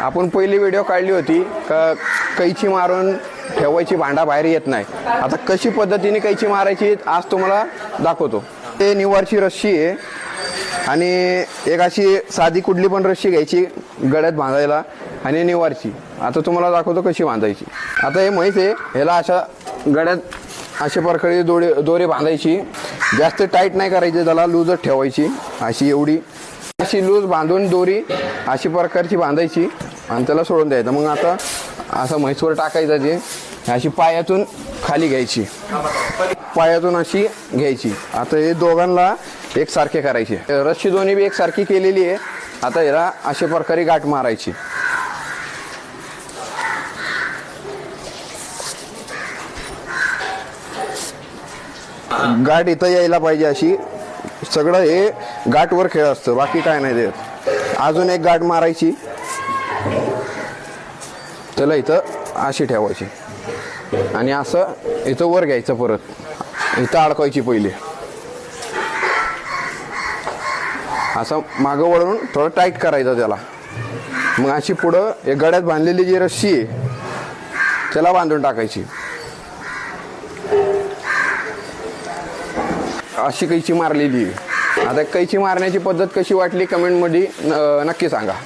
आपण पहिली व्हिडिओ काढली होती का कैची मारून ठेवायची भांडा बाहेर येत नाही. आता कशी पद्धतीने कैची मारायची आज तुम्हाला दाखवतो. ते निवारची रस्सी आहे. आणि एक अशी साधी कुठली पण रस्सी घ्यायची गळ्यात बांधायला आणि निवारची. आता तुम्हाला दाखवतो कशी बांधायची. आता हे माहीत आहे ह्याला अशा गळ्यात अशा प्रकारे दोरे दोरे बांधायची. जास्त टाईट नाही करायची त्याला लूजच ठेवायची अशी एवढी. अशी लूज बांधून दोरी अशी प्रकारची बांधायची. आणि त्याला सोडून द्यायचं. मग आता असं म्हैसवर टाकायचं जे अशी पायातून खाली घ्यायची. पायातून अशी घ्यायची. आता हे दोघांना एकसारखे करायचे. रस्सी दोन्ही बी एकसारखी केलेली आहे. आता याला अशा प्रकारे गाठ मारायची. गाठ इथं यायला पाहिजे अशी. सगळं हे गाठवर खेळ असतं. बाकी काय नाही देत. अजून एक गाठ मारायची. त्याला इथं अशी ठेवायची. आणि असं इथं वर घ्यायचं परत. इथं अडकायची पहिले. असं मागं वळून थोडं टाईट करायचं त्याला. मग अशी पुढं एक गड्यात बांधलेली जी रस्सी आहे त्याला बांधून टाकायची. अशी कैची मारलेली. आता कैची मारण्याची पद्धत कशी वाटली कमेंटमध्ये नक्की सांगा.